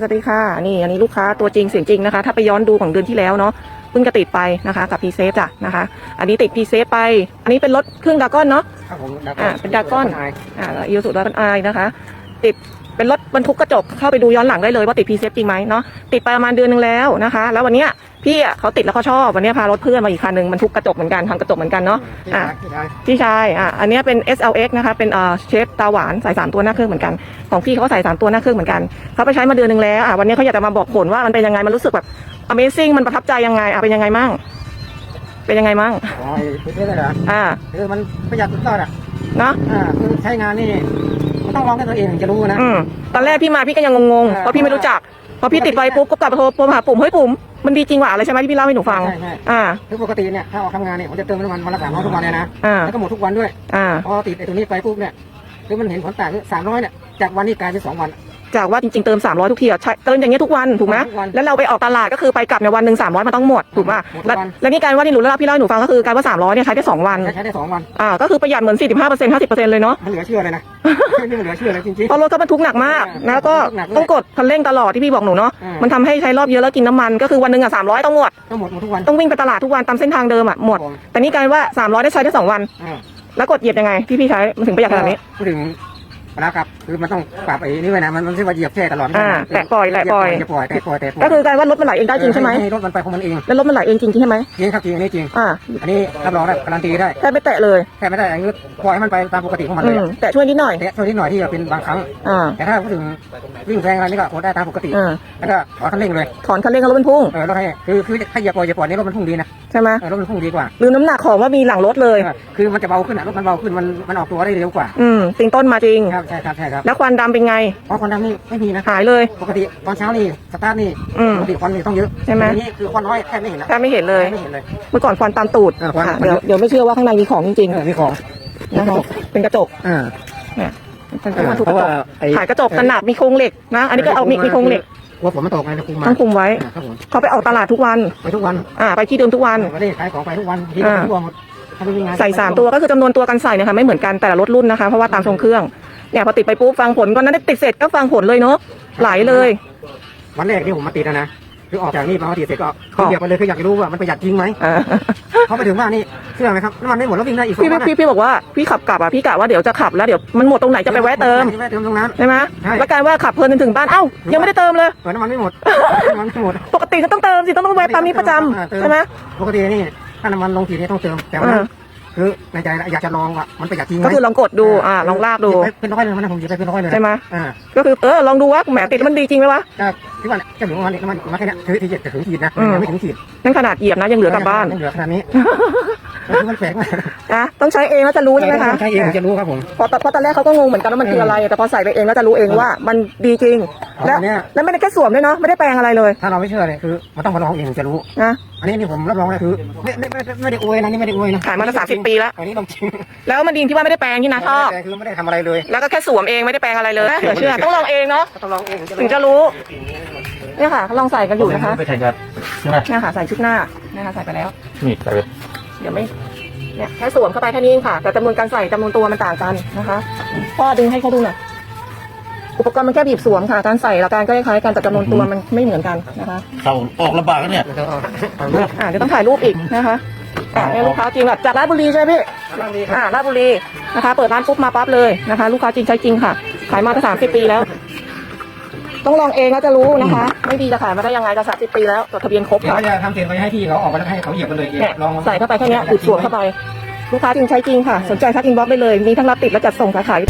สวัสดีค่ะ นี่อันนี้ลูกค้าตัวจริงเสียงจริงนะคะ ถ้าไปย้อนดูของเดือนที่แล้วเนาะเพิ่งจะติดไปนะคะ กับพีเซฟจ้ะนะคะ อันนี้ติดพีเซฟไป อันนี้เป็นรถเครื่องดากอนเนาะครับผมดอ่าเป็นดราก้อนอ่าอีสุดแล้วเป็นไอนะคะ ติด เป็นรถบรรทุกกระจกเข้าไปดูย้อนหลังได้เลยว่าติดพีเซฟจริงไหมเนาะติดไปประมาณเดือนหนึงแล้วนะคะ แล้ววันเนี้ยพี่อะเขาติดแล้วเขาชอบวันเนี้ยพารถเพื่อนมาอีกคันหนึ่งบรรทุกกระจกเหมือนกันทำกระจกเหมือนกันเนาะอ่าอ่าที่ได้พี่ชายอะอันเนี้ยเป็น SLX นะคะเป็นเอ่อเชฟตาหวานใส่สามตัวหน้าเครื่องเหมือนกัน ของพี่เขาก็ใส่สามตัวหน้าเครื่องเหมือนกันเขาไปใช้มาเดือนหนึ่งแล้วอะวันนี้เขาอยากจะมาบอกผลว่ามันเป็นยังไงมันรู้สึกแบบ Amazing มันประทับใจยังไงอะเป็นยังไงมั่งเป็นยังไงมั่งอ๋อไอ้พิเศษเลยเหรออ่าคือมันประหยัดสุดยอดอะเนาะอ่าคือใช้งานนี่มัน ต้องลองด้วยตัวเองถึงจะรู้นะ อืมตอนแรกพี่มาพี่ก็ยังงงๆ เพราะพี่ไม่รู้จัก พอพี่ติดไปปุ๊บก็กลับไปโทรโทรหาปุ่มเฮ้ยปุ่มมันดีจริงว่ะอะไรใช่ไหมที่พี่เล่าให้หนูฟัง ใช่ใช่ อ่า คือปกติเนี่ยถ้าออกทำงานเนี่ยผมจะเติมน้ำมันวันละสามร้อยทุกวันเลยนะ อ่า แล้วก็หมดทุกวันด้วย อ่า พอติดไอ้ตัวนี้ไปปุ๊บเนี่ยคือมันเห็นผลต่างคือสามร้อยเนี่ยจากวันนี้กลายเป็นสองวัน จากว่าจริงๆเติม 300 ทุกทีอะใช่เติมอย่างเงี้ยทุกวันถูกไหมทุกวันแล้วเราไปออกตลาดก็คือไปกลับในวันหนึ่ง300 มันต้องหมดถูกป่ะหมดทุกแล้ววันแล้วนี่การว่าที่หนูเล่าพี่เล่าให้หนูฟังก็คือการว่า 300เนี่ยใช้ได้2วันใช้ใช้ได้สองวัน อ่าก็คือประหยัดเหมือน 45% 50%เลยเนาะ มันเหลือเชื่อเลยนะ นี่มันเหลือเชื่อเลยจริง เพราะรถก็บรรทุกหนักมากอ่าแล้วก็บรรทุกหนักด้วยต้องกดคันเร่งตลอดที่พี่บอกหนูเนาะอ่ามั มันทำให้ใช้รอบเยอะแล้วกินน้ำมันก็คือวันหนึ่งอะ300ต้องหมดๆต้องหมดหมดทุกวัน ต้องวิ่งไปตลาดทุกวันตามเส้นทางเดิมอะหมดผม แต่นี่กลารว่า 300 ได้ใช้ได้ 2 วัน อ่าแล้วกดเหยียบยังไงที่พี่ใช้มันถึงประหยัดขนาดนี้พูดถึง เวลาขับคือมันต้องปรับไอ้นี่ไว้นะมันมันไม่ใช่ว่าเหยียบแช่ตลอดอ่าแตะปล่อยแตะปล่อย เหบปล่อยแตะปล่อยแตะปล่อยก็คือการว่ารถมันไหลเองได้จริงใช่ไหมรถมันไปของมันเองแล้วรถมันไหลเองจริงใช่ไหมจริงครับจริงอันนี้จริง อ่าอันนี้รับรองได้การันตีได้แค่ไม่แตะเลยแค่ไม่ได้อันนี้ปล่อยให้มันไปตามปกติของมันอืเลยมแตะช่วยนิดหน่อย แต่ช่วยนิดหน่อยที่จะเป็นบางครั้ง อ่า แต่ถ้าพูดถึงวิ่งแรงอะไรนี่ก็โอ้ได้ตามปกติ อ่า แล้วก็ขอคันเร่งเลยถอนคันเร่งแล้วรถมันพุ่งเออรถให้คือคือถ้าเหยียบปล่อยเหยียบปล่อยนี่รถมันพุ่งดีนะใช่ไหมเออรถมันพุ่งดีกว่า ลืมน้ำหนักของว่ามีหลังรถเลยเออคือมันจะเบาขึ้นอะรถมันเบาขึ้นมันมันออกตัวได้เร็วกว่า อืมติงต้นมาจริง ครับใช่ครับใช่ครับแล้วควันดำเป็นไง เพราะควันดำนี่ไม่มีนะหายเลย ปกติตอนเช้านี่สตาร์ทนี่อืมปกติควันนี่ต้องเยอะใช่ไหมอันนี้คือควันน้อยแทบไม่เห็นนะแทบไม่เห็นเลย ไม่เห็นเลย เมื่อก่อนควันตามตูดเออควันอะเดี๋ยวเดี๋ยวไม่เชื่อว่าข้างในมีของจริงเออมีของๆนะคะเป็นกระจกอ่า เนี่ยเป็นเออมันถูกเพกราะระจว่ากไอ้ ขายกระจกขนาดมีโครงเหล็กนะ อันนี้ก็เอามีมีโครงเหล็กกลัวฝนมันตกไงนะคุมมาต้องคุมไว้ อ่าครับผมเขาไปออกตลาดทุกวัน ไปทุกวันอ่า ไปที่เดิมทุกวัน ไม่ได้ขายของไปทุกวันที่อ่า ทุกวันหมดถ้าไม่มีงานใส่สามตัวก็คือจำนวนตัวกันใส่นะคะไม่เหมือนกันแต่ละรถรุ่นนะคะ เพราะว่าตามทรงเครื่อง เนี่ยพอติดไปปุ๊บฟังผลวันนั้นได้ติดเสร็จก็ฟังผลเลยเนาะไหลเลย วันแรกที่ผมมาติดนะนะคือออกจากนี่มาติดเสร็จก็ครับเหยียบไปเลยคืออยากจะรู้ว่ามันประหยัดจริงไหมอ่าเขาไปถึงว่านี่เชื่อไหมครับน้ำมันไม่หมดแล้ววิ่งได้อีกสองพี่วันพี่พี่บอกว่าพี่ขับกลับอะพี่กะว่าเดี๋ยวจะขับแล้วเดี๋ยวมันหมดตรงไหนจะไปแวะเติมจะแวะเติมตรงนั้นใช่ไหมใช่แล้วกลารว่าขับเพลินจนถึงบ้านเอ้ายังไม่ได้เติมเลยเออน้ำมันไม่หมดน้ำมันไม่หมดปกติก็ต้องเติมสิต้องต้องแวะปั๊มนี้ประจำอ่าเติมใช่ไหมปกตินี่ถ้าน้ำมันลงทีนี่ต้องเติมแต่วันนั้นอ่า คือในใจอยากจะลองว่ามันประหยัดจริงไหมก็คือลองกดดูอ่าลองลากดูหยิบไปเป็นร้อยเลยวันนั้นผมหยิบไปเป็นร้อยเลยนะใช่ไหมอ่าก็คือเออลองดูว่าแหมติดแล้วมันดีจริงไหมวะก็ที่ว่าจะถึงวันนี้น้ำมันมาแค่เนี้ยถือที่จะถึงขีดนะอืมยังไม่ถึงขีดนั่นขนาดเหยียบนะยังเหลือกลับบ้านยังเหลือขนาดนี้เออคือ มันแปลกมากนะต้องใช้เองแล้วจะรู้ใช่ไหมคะใช่เองผมจะรู้ครับผมเพราะเพราะตอนแรกเขาก็งงเหมือนกันว่ามันคืออะไร แต่พอใส่ไปเองแล้วจะรู้เองว่ามันดีจริงอ๋อแล้วอันเนี้ยแล้วไม่ได้แค่สวมด้วยเนาะไม่ได้แปลงอะไรเลย ถ้าเราไม่เชื่อเลยคือมันต้องมาลองเองถึงจะรู้นะอันนี้นี่ผมรับรองเลยคือไม่ไม่ไม่ไม่ได้อวยนะนี่ไม่ได้อวยนะขายมาตั้ง30ปีแล้วอันนี้ต้องจริงแล้วมันดีที่ว่าไม่ได้แปลงที่นะชอบแต่คือไม่ได้ทำอะไรเลย แล้วก็แค่สวมเองไม่ได้แปลงอะไรเลยเหลือเชื่อต้องลองเองเนาะต้องลองเองถึงจะถึรู้งจะรู้เนี่ยค่ะลองใส่กันอยู่นะคะไปแข่งกันใช่ไหมเนี่ยค่ะใส่ชุดหน้านะคะใส่ไปแล้วนี่ใส่ไปเดี๋ยวไม่เนี่ยแค่สวมเข้าไปแค่นี้เองค่ะ แต่จำนวนการใส่จำนวนตัวมันต่างกันนะคะพ่อดึงให้เขาดูหน่อยอุปกรณ์มันแค่บีบสวมค่ะ การใส่และการก็คล้ายๆกันแต่จำนวนตัวมันไม่เหมือนกันนะคะเขาออกลำบากแล้วเนี่ยเดี๋ยวเอาเอาอ่าเดี๋ยวต้องถ่ายรูปอีกนะคะอ่าเนี่ยลูกค้าจริงแบบจากราชบุรีใช่ไหมพี่เอาดีครับอ่าราชบุรีนะคะ เปิดร้านปุ๊บมาปั๊บเลยนะคะ ลูกค้าจริงใช้จริงค่ะ ขายมาตั้งสามสิบปีแล้ว ต้องลองเองแล้วจะรู้นะคะ ไม่ดีจะขายมาได้ยังไงจะสามสิบปีแล้วจดทะเบียนครบเดี๋ยวค่ะเขาจะทำเสียงไปให้พี่เขาออกมาแล้วให้เขาเหยียบกันเลยเนี่ยลองใส่เข้าไปแค่เนี้ยอุดสวมเข้าไป ลูกค้าจริงใช้จริงค่ะ สนใจทักอินบ็อกซ์ได้เลย มีทั้งรับติดและจัดส่งขายขาย